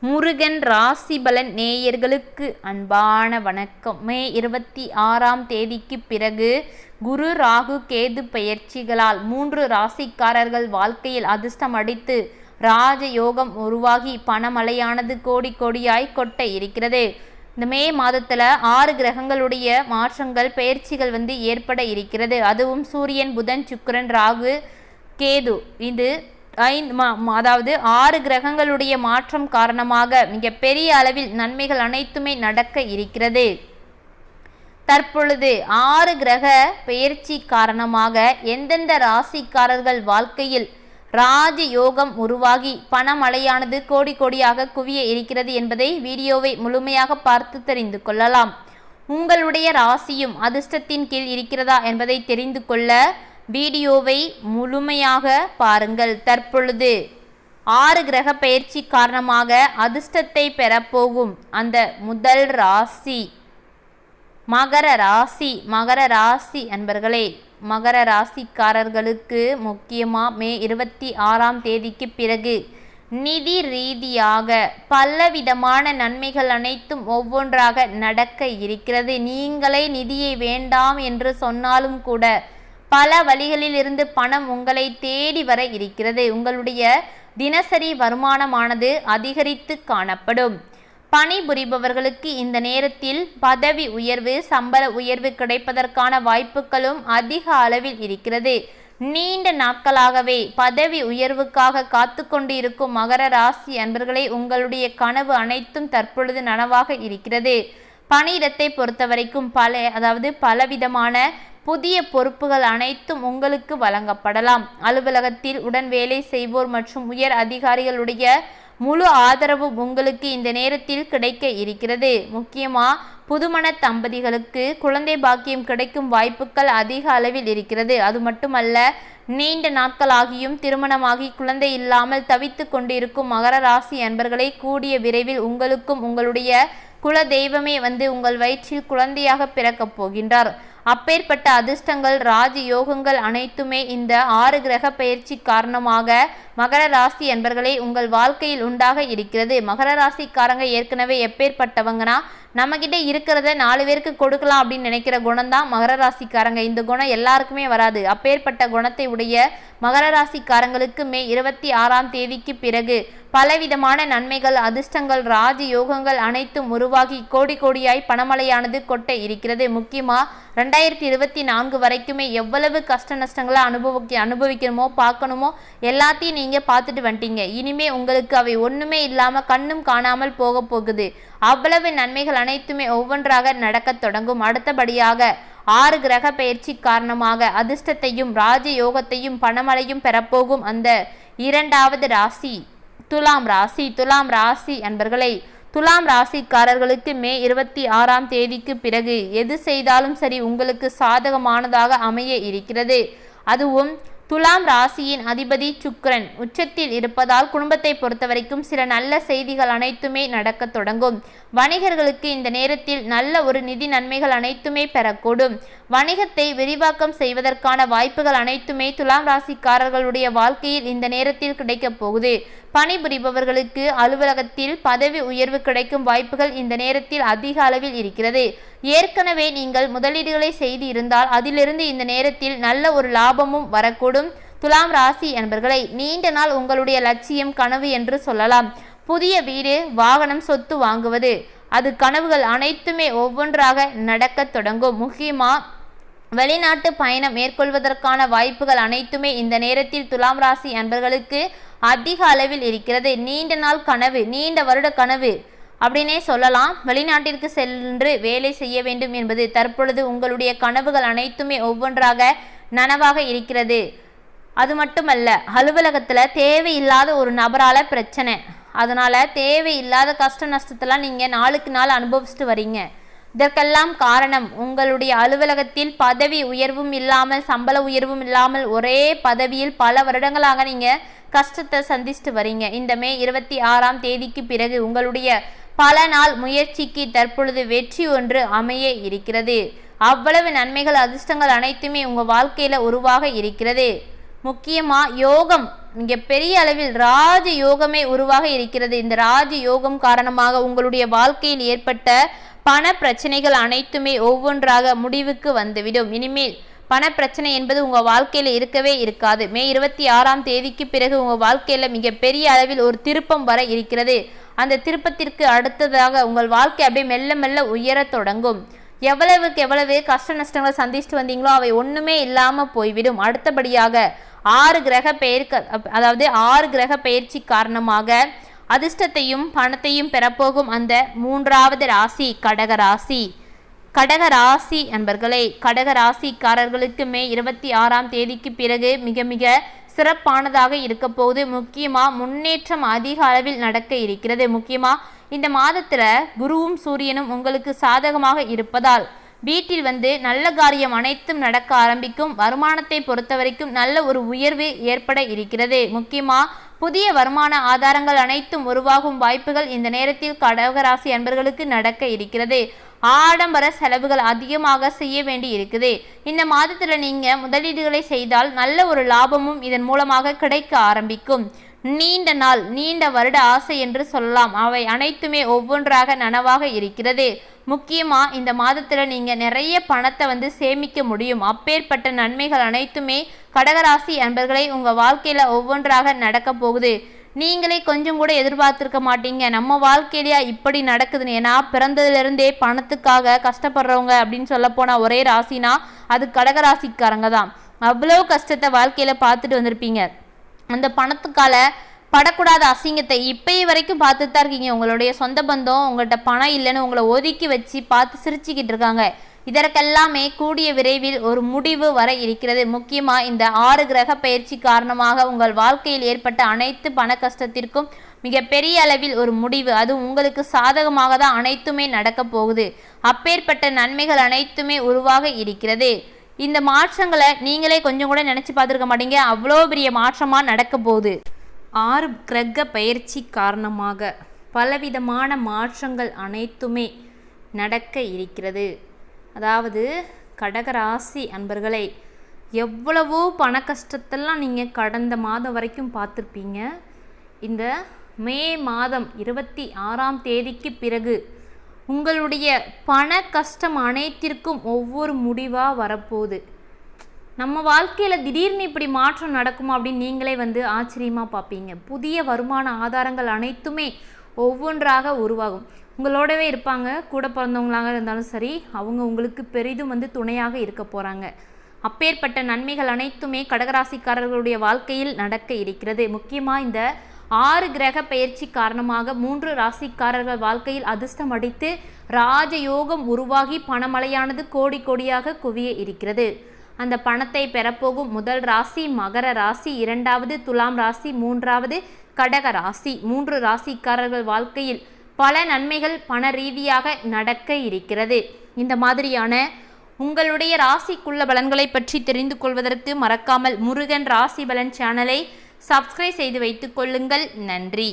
முருகன் ராசிபலன் நேயர்களுக்கு அன்பான வணக்கம். மே இருபத்தி ஆறாம் தேதிக்கு பிறகு குரு ராகு கேது பெயர்ச்சிகளால் மூன்று ராசிக்காரர்கள் வாழ்க்கையில் அதிர்ஷ்டம் அடித்து ராஜயோகம் உருவாகி பணமழையானது கோடி கோடியாய் கொட்ட இருக்கிறது. இந்த மே மாதத்தில் ஆறு கிரகங்களுடைய மாற்றங்கள் பெயர்ச்சிகள் வந்து ஏற்பட இருக்கிறது. அதுவும் சூரியன் புதன் சுக்கரன் ராகு கேது. இது ஐந்து மா- அதாவது ஆறு கிரகங்களுடைய மாற்றம் காரணமாக மிக பெரிய அளவில் நன்மைகள் அனைத்துமே நடக்க இருக்கிறது. தற்பொழுது ஆறு கிரக பெயர்ச்சி காரணமாக எந்தெந்த ராசிக்காரர்கள் வாழ்க்கையில் ராஜ யோகம் உருவாகி பணமழையானது கோடி கோடியாக குவிய இருக்கிறது என்பதை வீடியோவை முழுமையாக பார்த்து தெரிந்து கொள்ளலாம். உங்களுடைய ராசியும் அதிர்ஷ்டத்தின் கீழ் இருக்கிறதா என்பதை தெரிந்து கொள்ள வீடியோவை முழுமையாக பாருங்கள். தற்பொழுது ஆறு கிரக பயிற்சி காரணமாக அதிர்ஷ்டத்தை பெறப்போகும் அந்த முதல் ராசி மகர ராசி மகர ராசி அன்பர்களே மகர ராசிக்காரர்களுக்கு முக்கியமாக மே இருபத்தி ஆறாம் தேதிக்கு பிறகு நிதி ரீதியாக பலவிதமான நன்மைகள் அனைத்தும் ஒவ்வொன்றாக நடக்க இருக்கிறது. நீங்களே நிதியை வேண்டாம் என்று சொன்னாலும் கூட பல வழிகளில் இருந்து பணம் உங்களை தேடி வர இருக்கிறது. உங்களுடைய தினசரி வருமானமானது அதிகரித்து காணப்படும். பணிபுரிபவர்களுக்கு இந்த நேரத்தில் பதவி உயர்வு சம்பள உயர்வு கிடைப்பதற்கான வாய்ப்புகளும் அதிக அளவில் இருக்கிறது. நீண்ட நாட்களாகவே பதவி உயர்வுக்காக காத்து கொண்டு இருக்கும் மகர ராசி அன்பர்களே உங்களுடைய கனவு அனைத்தும் தற்பொழுது நனவாக இருக்கிறது. பணியிடத்தை பொறுத்தவரைக்கும் பல அதாவது பலவிதமான புதிய பொறுப்புகள் அனைத்தும் உங்களுக்கு வழங்கப்படலாம். அலுவலகத்தில் உடன் வேலை செய்வோர் மற்றும் உயர் அதிகாரிகளுடைய முழு ஆதரவு உங்களுக்கு இந்த நேரத்தில் கிடைக்க இருக்கிறது. முக்கியமாக புதுமண தம்பதிகளுக்கு குழந்தை பாக்கியம் கிடைக்கும் வாய்ப்புகள் அதிக அளவில் இருக்கிறது. அது மட்டுமல்ல நீண்ட நாட்களாகியும் திருமணமாகி குழந்தை இல்லாமல் தவித்து கொண்டிருக்கும் மகர ராசி அன்பர்களை கூடிய விரைவில் உங்களுக்கும் உங்களுடைய குல தெய்வமே வந்து உங்கள் வயிற்றில் குழந்தையாக பிறக்கப் போகின்றார். அப்பேற்பட்ட அதிர்ஷ்டங்கள் ராஜ யோகங்கள் அனைத்துமே இந்த ஆறு கிரக பயிற்சி காரணமாக மகர ராசி என்பர்களே உங்கள் வாழ்க்கையில் உண்டாக இருக்கிறது. மகர ராசிக்காரங்க ஏற்கனவே எப்பேற்பட்டவங்கன்னா நம்மக்கிட்ட இருக்கிறத நாலு பேருக்கு கொடுக்கலாம் அப்படின்னு நினைக்கிற குணம் தான் மகர ராசிக்காரங்க. இந்த குணம் எல்லாருக்குமே வராது. அப்பேற்பட்ட குணத்தை உடைய மகர ராசிக்காரங்களுக்கு மே இருபத்தி ஆறாம் தேதிக்கு பிறகு பலவிதமான நன்மைகள் அதிர்ஷ்டங்கள் ராஜ யோகங்கள் அனைத்தும் உருவாகி கோடி கோடியாய் பணமழையானது கொட்ட இருக்கிறது. முக்கியமாக ரெண்டாயிரத்தி இருபத்தி நான்கு வரைக்குமே எவ்வளவு கஷ்ட நஷ்டங்களை அனுபவிக்க அனுபவிக்கணுமோ பார்க்கணுமோ எல்லாத்தையும் நீங்கள் பார்த்துட்டு வந்துட்டீங்க. இனிமே உங்களுக்கு அவை ஒன்றுமே இல்லாமல் கண்ணும் காணாமல் போக போகுது. அவ்வளவு நன்மைகள் அனைத்துமே ஒவ்வொன்றாக நடக்கத் தொடங்கும். அடுத்தபடியாக ஆறு கிரக பெயர்ச்சி காரணமாக அதிர்ஷ்டத்தையும் ராஜ யோகத்தையும் பணமழையும் பெறப்போகும் அந்த இரண்டாவது ராசி துலாம் ராசி. துலாம் ராசி என்பர்களை துலாம் ராசிக்காரர்களுக்கு மே இருபத்தி ஆறாம் தேதிக்கு பிறகு எது செய்தாலும் சரி உங்களுக்கு சாதகமானதாக அமைய இருக்கிறது. அதுவும் துலாம் ராசியின் அதிபதி சுக்ரன் உச்சத்தில் இருப்பதால் குடும்பத்தை பொறுத்தவரைக்கும் சில நல்ல செய்திகள் அனைத்துமே நடக்கத் தொடங்கும். வணிகர்களுக்கு இந்த நேரத்தில் நல்ல ஒரு நிதி நன்மைகள் அனைத்துமே பெறக்கூடும். வணிகத்தை விரிவாக்கம் செய்வதற்கான வாய்ப்புகள் அனைத்துமே துலாம் ராசிக்காரர்களுடைய வாழ்க்கையில் இந்த நேரத்தில் கிடைக்கப் போகுது. பணிபுரிபவர்களுக்கு அலுவலகத்தில் பதவி உயர்வு கிடைக்கும் வாய்ப்புகள் இந்த நேரத்தில் அதிக அளவில் இருக்கிறது. ஏற்கனவே நீங்கள் முதலீடுகளை செய்து இருந்தால் அதிலிருந்து இந்த நேரத்தில் நல்ல ஒரு லாபமும் வரக்கூடும். துலாம் ராசி என்பர்களை நீண்ட நாள் உங்களுடைய லட்சியம் கனவு என்று சொல்லலாம். புதிய வீடு வாகனம் சொத்து வாங்குவது. அது கனவுகள் அனைத்துமே ஒவ்வொன்றாக நடக்கத் தொடங்கும். முக்கியமாக வெளிநாட்டு பயணம் மேற்கொள்வதற்கான வாய்ப்புகள் அனைத்துமே இந்த நேரத்தில் துலாம் ராசி அன்பர்களுக்கு அதிக அளவில் இருக்கிறது. நீண்ட நாள் கனவு நீண்ட வருட கனவு அப்படின்னே சொல்லலாம். வெளிநாட்டிற்கு சென்று வேலை செய்ய வேண்டும் என்பது தற்பொழுது உங்களுடைய கனவுகள் அனைத்துமே ஒவ்வொன்றாக நனவாக இருக்கிறது. அது மட்டுமல்ல அலுவலகத்தில் தேவையில்லாத ஒரு நபரால் பிரச்சனை. அதனால் தேவையில்லாத கஷ்ட நஷ்டத்தெல்லாம் நீங்கள் நாளுக்கு நாள் அனுபவிச்சுட்டு வரீங்க. இதற்கெல்லாம் காரணம் உங்களுடைய அலுவலகத்தில் பதவி உயர்வும் இல்லாமல் சம்பள உயர்வும் இல்லாமல் ஒரே பதவியில் பல வருடங்களாக நீங்கள் கஷ்டத்தை சந்திச்சுட்டு வரீங்க. இந்த மே இருபத்தி ஆறாம் தேதிக்கு பிறகு உங்களுடைய பல நாள் முயற்சிக்கு தற்பொழுது வெற்றி ஒன்று அமைய இருக்கிறது. அவ்வளவு நன்மைகள் அதிர்ஷ்டங்கள் அனைத்துமே உங்கள் வாழ்க்கையில் உருவாக இருக்கிறது. முக்கியமாக யோகம். மிகப்பெரிய அளவில் ராஜ யோகமே உருவாக இருக்கிறது. இந்த ராஜ யோகம் காரணமாக உங்களுடைய வாழ்க்கையில் ஏற்பட்ட பண பிரச்சனைகள் அனைத்துமே ஒவ்வொன்றாக முடிவுக்கு வந்துவிடும். இனிமேல் பண பிரச்சனை என்பது உங்க வாழ்க்கையில இருக்கவே இருக்காது. மே இருபத்தி ஆறாம் தேதிக்கு பிறகு உங்க வாழ்க்கையில மிகப்பெரிய அளவில் ஒரு திருப்பம் வர இருக்கிறது. அந்த திருப்பத்திற்கு அடுத்ததாக உங்கள் வாழ்க்கை அப்படியே மெல்ல மெல்ல உயரத் தொடங்கும். எவ்வளவுக்கு எவ்வளவு கஷ்ட நஷ்டங்களை சந்திச்சுட்டு வந்தீங்களோ அவை ஒண்ணுமே இல்லாம போய்விடும். அடுத்தபடியாக ஆறு கிரக பெயர்க்க அதாவது ஆறு கிரக பயிற்சி காரணமாக அதிர்ஷ்டத்தையும் பணத்தையும் பெறப்போகும் அந்த மூன்றாவது ராசி கடக ராசி. கடக ராசி அன்பர்களே கடக ராசிக்காரர்களுக்கு மே இருபத்தி ஆறாம் தேதிக்கு பிறகு மிக மிக சிறப்பானதாக இருக்க போகுது. முக்கியமாக முன்னேற்றம் அதிக அளவில் நடக்க இருக்கிறது. முக்கியமாக இந்த மாதத்தில் குருவும் சூரியனும் உங்களுக்கு சாதகமாக இருப்பதால் வீட்டில் வந்து நல்ல காரியம் அனைத்தும் நடக்க ஆரம்பிக்கும். வருமானத்தை பொறுத்த வரைக்கும் நல்ல ஒரு உயர்வு ஏற்பட இருக்கிறது. முக்கியமாக புதிய வருமான ஆதாரங்கள் அனைத்தும் உருவாகும் வாய்ப்புகள் இந்த நேரத்தில் கடகராசி அன்பர்களுக்கு நடக்க இருக்கிறது. ஆடம்பர செலவுகள் அதிகமாக செய்ய வேண்டி இருக்குது. இந்த மாதத்தில் நீங்கள் முதலீடுகளை செய்தால் நல்ல ஒரு லாபமும் இதன் மூலமாக கிடைக்க ஆரம்பிக்கும். நீண்ட நாள் நீண்ட வருட ஆசை என்று சொல்லலாம். அவை அனைத்துமே ஒவ்வொன்றாக நனவாக இருக்கிறது. முக்கியமாக இந்த மாதத்தில் நீங்கள் நிறைய பணத்தை வந்து சேமிக்க முடியும். அப்பேற்பட்ட நன்மைகள் அனைத்துமே கடகராசி அன்பர்களை உங்கள் வாழ்க்கையில் ஒவ்வொன்றாக நடக்க போகுது. நீங்களே கொஞ்சம் கூட எதிர்பார்த்துருக்க மாட்டீங்க. நம்ம வாழ்க்கையிலேயே இப்படி நடக்குதுன்னு. ஏன்னா பிறந்ததுலேருந்தே பணத்துக்காக கஷ்டப்படுறவங்க அப்படின்னு சொல்லப்போனால் ஒரே ராசினா அது கடகராசிக்காரங்க தான். அவ்வளோ கஷ்டத்தை வாழ்க்கையில் பார்த்துட்டு வந்திருப்பீங்க. அந்த பணத்துக்கால படக்கூடாத அசிங்கத்தை இப்பயே வரைக்கும் பார்த்துட்டு தான் இருக்கீங்க. உங்களுடைய சொந்த பந்தம் உங்கள்கிட்ட பணம் இல்லைன்னு உங்களை ஒதுக்கி வச்சு பார்த்து சிரிச்சுக்கிட்டு இருக்காங்க. இதற்கெல்லாமே கூடிய விரைவில் ஒரு முடிவு வர இருக்கிறது. முக்கியமாக இந்த ஆறு கிரக பயிற்சி காரணமாக உங்கள் வாழ்க்கையில் ஏற்பட்ட அனைத்து பண கஷ்டத்திற்கும் மிகப்பெரிய அளவில் ஒரு முடிவு. அது உங்களுக்கு சாதகமாக தான் அனைத்துமே நடக்க போகுது. அப்பேற்பட்ட நன்மைகள் அனைத்துமே உருவாக இருக்கிறது. இந்த மாற்றங்களை நீங்களே கொஞ்சம் கூட நினச்சி பார்த்துருக்க மாட்டீங்க. அவ்வளோ பெரிய மாற்றமாக நடக்க போகுது. ஆறு கிரக பயிற்சி காரணமாக பலவிதமான மாற்றங்கள் அனைத்துமே நடக்க இருக்கிறது. அதாவது கடகராசி அன்பர்களை எவ்வளவோ பண கஷ்டத்தெல்லாம் நீங்கள் கடந்த மாதம் வரைக்கும் பார்த்துருப்பீங்க. இந்த மே மாதம் இருபத்தி ஆறாம் தேதிக்கு பிறகு உங்களுடைய பண கஷ்டம் அனைத்திற்கும் ஒவ்வொரு முடிவாக வரப்போகுது. நம்ம வாழ்க்கையில் திடீர்னு இப்படி மாற்றம் நடக்குமா அப்படின்னு நீங்களே வந்து ஆச்சரியமாக பார்ப்பீங்க. புதிய வருமான ஆதாரங்கள் அனைத்துமே ஒவ்வொன்றாக உருவாகும். உங்களோடவே இருப்பாங்க கூட பிறந்தவங்களாக இருந்தாலும் சரி அவங்க உங்களுக்கு பெரிதும் வந்து துணையாக இருக்க போகிறாங்க அப்பேற்பட்ட நன்மைகள் அனைத்துமே கடகராசிக்காரர்களுடைய வாழ்க்கையில் நடக்க இருக்கிறது. முக்கியமாக இந்த ஆறு கிரக பயிற்சி காரணமாக மூன்று ராசிக்காரர்கள் வாழ்க்கையில் அதிர்ஷ்டம் அடித்து ராஜயோகம் உருவாகி பணமழையானது கோடி கோடியாக குவிய இருக்கிறது. அந்த பணத்தை பெறப்போகும் முதல் ராசி மகர ராசி இரண்டாவது துலாம் ராசி மூன்றாவது கடக ராசி. மூன்று ராசிக்காரர்கள் வாழ்க்கையில் பல நன்மைகள் பண ரீதியாக நடக்க இருக்கிறது. இந்த மாதிரியான உங்களுடைய ராசிக்குள்ள பலன்களை பற்றி தெரிந்து கொள்வதற்கு மறக்காமல் முருகன் ராசி பலன் சேனலை சப்ஸ்கிரைப் செய்து வைத்துக் கொள்ளுங்கள். நன்றி.